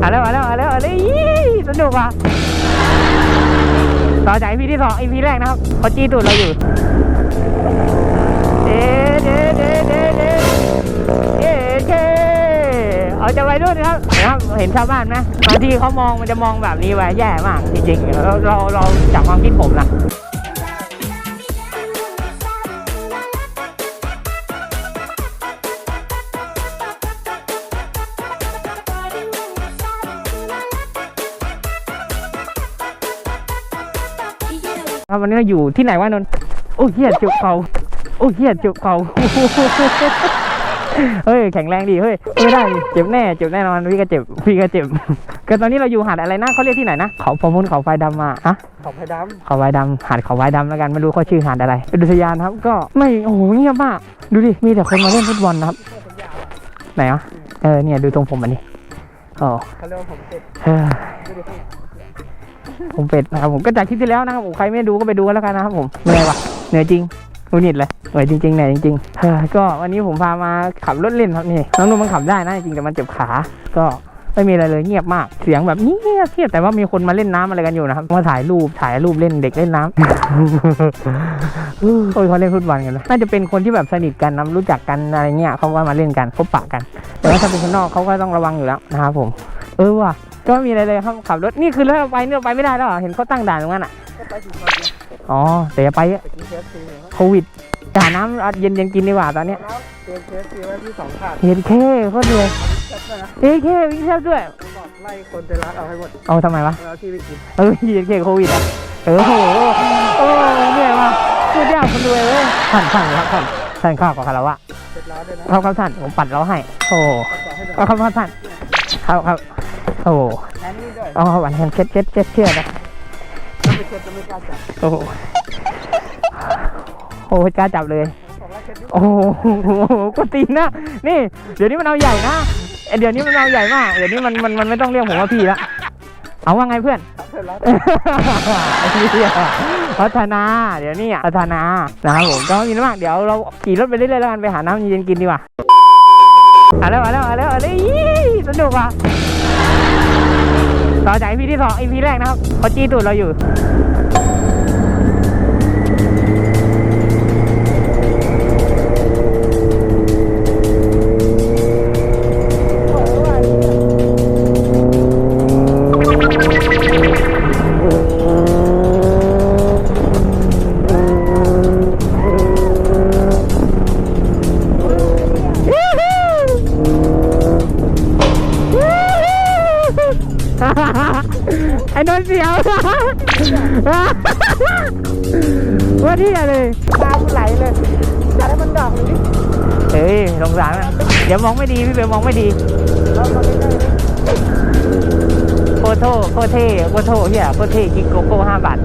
เอาแล้วเอาแล้วเอาแล้วเอาแล้วสนุกอะต่อจาก EP ที่สอง EP แรกนะครับเขาจี้ตูดเราอยู่เด้เด้เด้เด้เด้เอ๊ะเคเอาจะไปด้วยนะครับนะครับ เห็นชาวบ้านไหมบางทีเขามองมันจะมองแบบนี้ไว้แย่มากจริงๆเราเราเราจากความคิดผมนะ ครับวันนี้เราอยู่ที่ไหนวะนนท์โอ้เฮียจุกเขาโอ้เฮียจุกเขาเฮ้ยแข็งแรงดีเฮ้ยไม่ได้ดิเจ็บแน่เจ็บแน่นอนพี่ก็เจ็บพี่ก็เจ็บก็ตอนนี้เราอยู่หาดอะไรนะเขาเรียกที่ไหนนะเขาพอมุนเขาไฟดำมาฮะขอบไฟดเขาไฟดำหาดเขาไฟดำแล้วกันไม่รู้เขาชื่อหาดอะไรเป็นอุทยานครับ ก็ไม่โอ้โหเงียบมากดูดิมีแต่คนมาเล่นฟุตบอลนะครับไหนอะเออเนี่ยดูตรงผมอันนี้อ๋อำเขาเรียกว่าผมติดเออ ผมเป็ดนะครับผมก็จากคลิปที่แล้วนะครับผมใครไม่ดูก็ไปดูกันแล้วกันนะครับผมเหนื่อยวะเหนื่อยจริงดูนิดเลยเหนื่อยจริงๆเหนื่อยจริงๆก็วันนี้ผมพามาขับรถเล่นครับนี่น้องนุ่มมันขับได้นะจริงแต่มันเจ็บขา ก็ไม่มีอะไรเลยเงียบมาก เสียงแบบเงียบเงียบแต่ว่ามีคนมาเล่นน้ำอะไรกันอยู่นะครับมาถ่ายรูปถ่ายรูปเล่นเด็กเล่นน้ำโอ้ยเขาเล่นฟุตบอลกันนะน่าจะเป็นคนที่แบบสนิทกันนะรู้จักกันอะไรเงี้ยเขาก็มาเล่นกันพบปะกัน แต่ว่าถ้าเป็นคนนอกเขาก็ต้องระวังอยู่แล้วนะครับผม เออว่ะ ก็ไม่มีอะไรเลยครับขับรถนี่คือแล้วเราไปเนี่ยเราไปไม่ได้แล้วเหรอเห็นเขาตั้งด่านตรงนั้นอะก็ไปถึงตอนเนี้ยอ๋อแต่อย่าไปอะไปกินเคฟซีเนี่ยโควิดหาน้ำเย็นเย็นๆกินดีกว่าตอนเนี้ยแล้วเตรียมเคฟซีไว้ที่สองถาดเห็นแค่โคตรรวยจัดเลยนะเฮ้ยแค่วิ่งแทบด้วย บอกไล่คนไปร้านเอาให้หมดเอาทำไมวะ แล้วที่ไปกินเออเห็นแค่โควิดอะเออโหโอ้เหนื่อยว่ะพูดยากคนรวยเว้ยท่านท่านครับท่านท่านข้าวกับคารวะเสร็จแล้วด้วยนะครับครับท่านผมปัดเราให้ โอ้ต่อให้แบบเอาครับครับท่านครับครับ โอ้แอนนี่ด้วยเอาหวานแฮมเช็ดเช็ดเช็ดเชื่อนะถ้าไปเช็ดจะไม่กล้าจับโอ้โหโอ้โหกล้าจับเลยบอกว่าเช็ดดิโอ้โหกูตีนนะ นี่ เดี๋ยวนี้มันเอาใหญ่นะเอ้ยเดี๋ยวนี้มันเอาใหญ่มาก เดี๋ยวนี้มันมันมันไม่ต้องเรียกผมว่าพี่ละ เอาว่าไงเพื่อนเสร็จแล้วไอ้เหี้ยพัฒนา เดี๋ยวนี้อะพัฒนานะครับผมก็ไมมีอะไรมาก เดี๋ยวเราขี่รถไปเรื่อยๆแล้วกันไปหาน้ำเย็นๆกินดีกว่าเอาแล้วเอาแล้วเอาแล้วเอาแล้วอี้สนุกอะ ต่อจาก EP ที่สอง EP แรกนะครับเขาจี้ตูดเราอยู่ อ้นนท์เสียวว่าที่อะไรตามไหลเลยอยากให้มันดอกเลยดิเฮ้ยสงสารมันเดี๋ยวมองไม่ดีพี่เบลมองไม่ดีเราเราไม่ได้เลยโคโทโคเท่โคโทเฮียโคเท่กินโกโก้ห้าบาท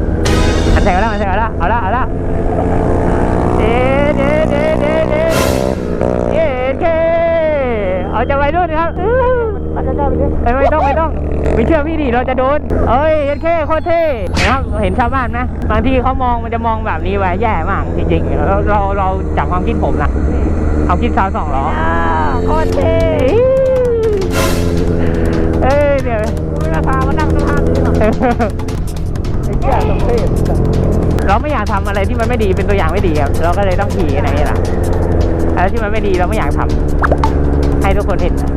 อันแทงแล้วอันแทงแล้วเอาละเอาละเด้เด้เด้เด้เด้เย้เคเอาจะไปด้วยนะครับ เอ้ยไม่ต้องไม่ต้องไม่เชื่อพี่ดิเราจะโดน เอ้ยเอ็นเคโคตรเท่นะครับเห็นชาวบ้านไหมบางทีเขามองมันจะมองแบบนี้ไว้แย่มากจริงๆเราเราเราจากความคิดผมนะเอาคิดซาวสองล้อโคตรเท่เอ้ยเดี๋ยวไม่ราคามานั่งสภาพนี้หรอกไอ้เหี้ยต้องเท่เราไม่อยากทำอะไรที่มันไม่ดีเป็นตัวอย่างไม่ดีครับเราก็เลยต้องขี่อะไรนี่แหละอะไรที่มันไม่ดีเราไม่อยากทำให้ทุกคนเห็นนะ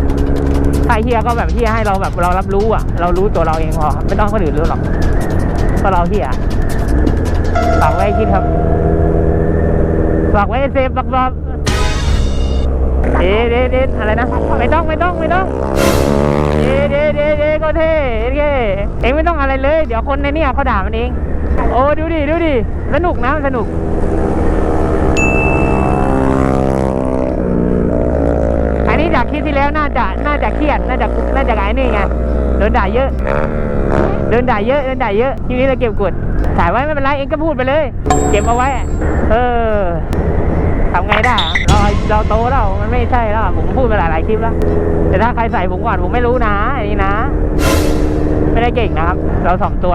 ถ้าเฮียก็แบบเฮียให้เราแบบเรารับรู้อะ เรารู้ตัวเราเองพอไม่ต้องคนอื่นรู้หรอกก็เราเฮียฝากไว้คิดครับฝากไว้เซฟบักบักเดเดเดอะไรนะ ไม่ต้องไม่ต้องไม่ต้องเดเดเดเดก็เท่เท่เองไม่ต้องอะไรเลย เดี๋ยวคนในนี่เขาด่ามันเอง โอ้ดูดิดูดิสนุกนะสนุกอันนี้จากคลิปที่แล้วน่าจะ จะเครียด น่าจะน่าจะไงนี่ไงโดนด่าเยอะโดนด่าเยอะโดนด่าเยอะทีนี้เราเก็บกดถ่ายไว้ไม่เป็นไรเองก็พูดไปเลย เก็บเอาไว้ เออทำไงได้เราเราโตแล้วมันไม่ใช่แล้วผมพูดไปหลายๆคลิปแล้ว แต่ถ้าใครใส่ผมก่อนผมไม่รู้นะอันนี้นะ ไม่ได้เก่งนะครับ เราถ่อมตัว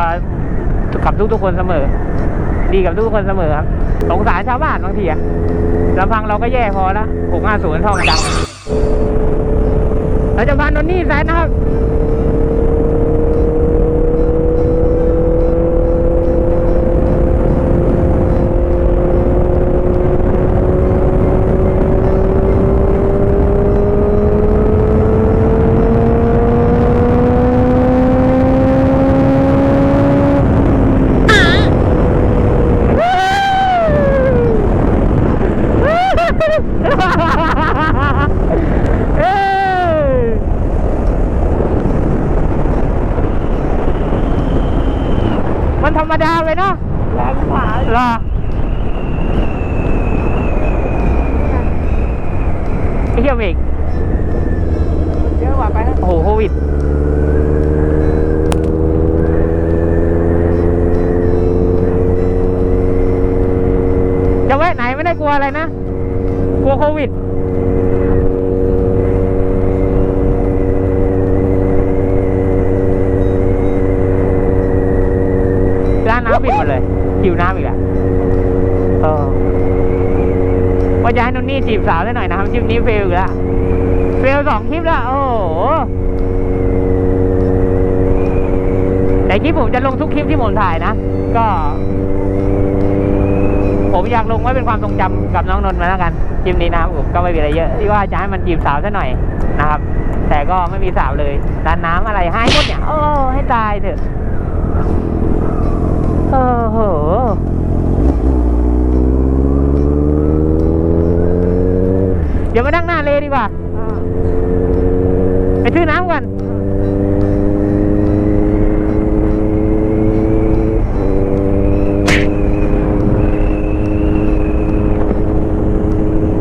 กับทุกๆคนเสมอ ดีกับทุกคนเสมอครับสงสารชาวบ้านบางทีอะลำพังเราก็แย่พอแล้วหกห้าศูนย์ท่องจัง เราจะพานนนี่แซนนะครับ ธรรมดาไปเนาะ แรงขวา เหรอไอ้ เที่ยวอีกเยอะกว่าไปนะโอ้โหโควิดจะแวะไหนไม่ได้กลัวอะไรนะ กลัวโควิด ร้านน้ำปิดหมดเลยหิวน้ำอีกแล้วเออ ว่าจะให้นนนี่จีบสาวได้หน่อยนะครับคลิปนี้เฟลอีกแล้วเฟลสองคลิปแล้วโอ้โหแต่คลิปผมจะลงทุกคลิปที่ผมถ่ายนะ ก็ ผมอยากลงไว้เป็นความทรงจำกับน้องนนท์มาแล้วกันคลิปนี้นะครับผมก็ไม่มีอะไรเยอะ ที่ว่าจะให้มันจีบสาวซะหน่อยนะครับ แต่ก็ไม่มีสาวเลยร้านน้ำอะไรให้หมดเนี่ยโอ้ให้ตายเถอะโอ้โห เดี๋ยวมานั่งหน้าเลดีกว่าอ่าไปซื้อน้ำก่อน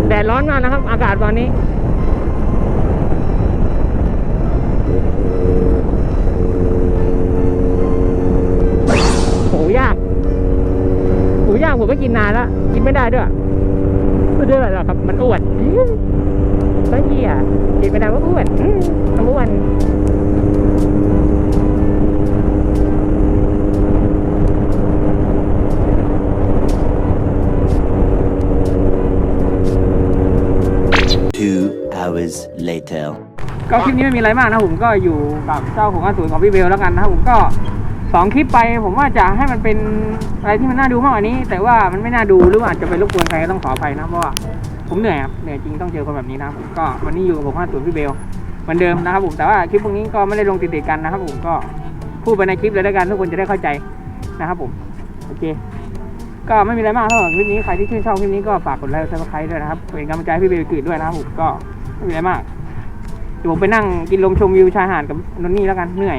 แดดร้อนมากนะครับ อากาศวันนี้โหยากหมูย่างผมไม่กินนานแล้ว กินไม่ได้ด้วย ไม่ได้หรอกครับ มันอ้วนก็เหี้ยกินไม่ได้ว่าอ้วนอืมมันอ้วน Two hours later. ก็คลิปนี้ไม่มีอะไรมากนะผมก็อยู่กับเจ้าของอาสูรของพี่เบลแล้วกันนะครับผมก็ สองคลิปไปผมว่าจะให้มันเป็นอะไรที่มันน่าดูมากกว่านี้ แต่ว่ามันไม่น่าดูหรือว่าอาจจะไปรบกวนใครก็ต้องขออภัยนะเพราะว่าผมเหนื่อยครับเหนื่อยจริงต้องเจอคนแบบนี้นะผมก็วันนี้อยู่กับผมอาสูรพี่เบลเหมือนเดิมนะครับผมแต่ว่าคลิปพวกนี้ก็ไม่ได้ลงติดๆกันนะครับผมก็พูดไปในคลิปเลยแล้วกันทุกคนจะได้เข้าใจนะครับผมโอเค ก็ไม่มีอะไรมากสำหรับคลิปนี้ใครที่ชื่นชอบคลิปนี้ก็ฝากกดไลค์กดซับสไครต์ด้วยนะครับเป็นกำลังใจให้พี่เบลกิดด้วยนะครับผมก็ไม่มีอะไรมากเดี๋ยวผมไปนั่งกินลมชมวิวชายหาดกับนนนี่แล้วกันเหนื่อย